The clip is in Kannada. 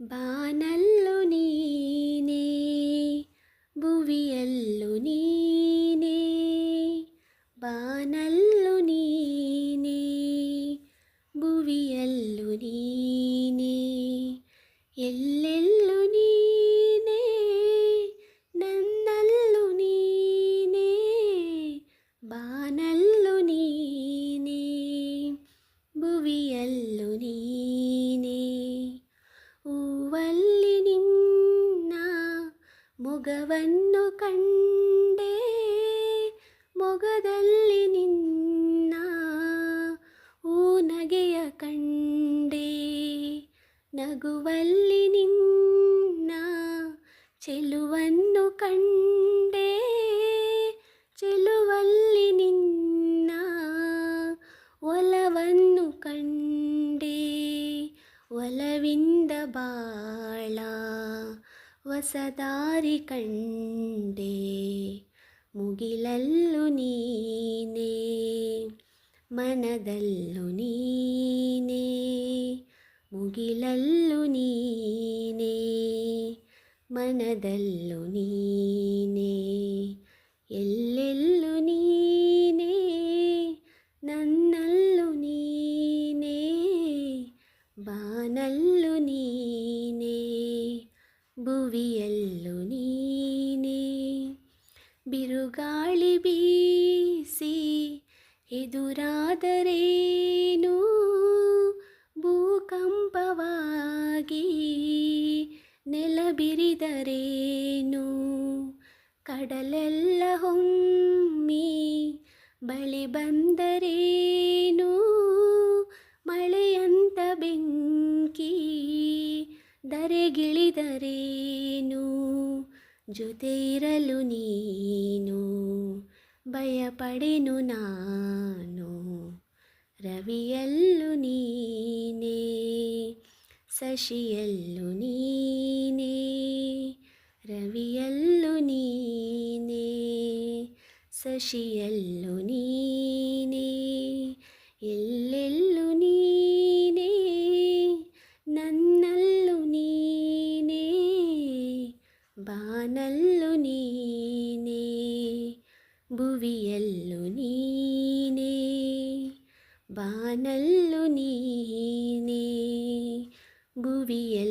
ಬಾನಲ್ಲು ನೀನೇ ಮೊಗವನ್ನು ಕಂಡೆ ಮೊಗದಲ್ಲಿ ನಿನ್ನ ಹೂನಗೆಯ ಕಂಡೆ ನಗುವಲ್ಲಿ ನಿನ್ನ ಚೆಲುವನ್ನು ಕಂಡೆ ಚೆಲುವಲ್ಲಿ ನಿನ್ನ ಒಲವನ್ನು ಕಂಡೆ ಒಲವಿಂದ ಬಾಳ ಹೊಸದಾರಿ ಕಂಡೆ, ಮುಗಿಲಲ್ಲು ನೀನೇ, ಮನದಲ್ಲು ನೀನೇ, ಮುಗಿಲಲ್ಲು ನೀನೇ, ಮನದಲ್ಲು ನೀನೇ, ಎಲ್ಲೆಲ್ಲು ನೀನೇ, ನನ್ನಲ್ಲು ನೀನೇ, ಬಾನಲ್ಲು ನೀನೇ ಭುವಿಯಲ್ಲು ನೀನೇ. ಬಿರುಗಾಳಿ ಬೀಸಿ ಎದುರಾದರೇನು? ಭೂಕಂಪವಾಗಿ ನೆಲಬಿರಿದರೇನು? ಕಡಲೆಲ್ಲ ಹೊಮ್ಮಿ ಬಳಿ ಬಂದರೇನು? ಮಳೆಯಂತ ಬೆಂಕಿ ಧರೆಗಿಳಿದರೇನು ಜೊತೆ ಇರಲು ನೀನು ಭಯಪಡೆನು ನಾನು. ರವಿಯಲ್ಲು ನೀನೇ ಸಶಿಯಲ್ಲು ನೀನೇ ರವಿಯಲ್ಲು ನೀನೇ ಶಶಿಯಲ್ಲು ನೀನೇ. ಎಲ್ಲೆಲ್ಲು ಬಾನಲ್ಲು ನೀನೇ ಭುವಿಯಲ್ಲು ನೀನೇ ಬಾನಲ್ಲು ನೀನೇ ಭುವಿಯಲ್ಲು ನೀ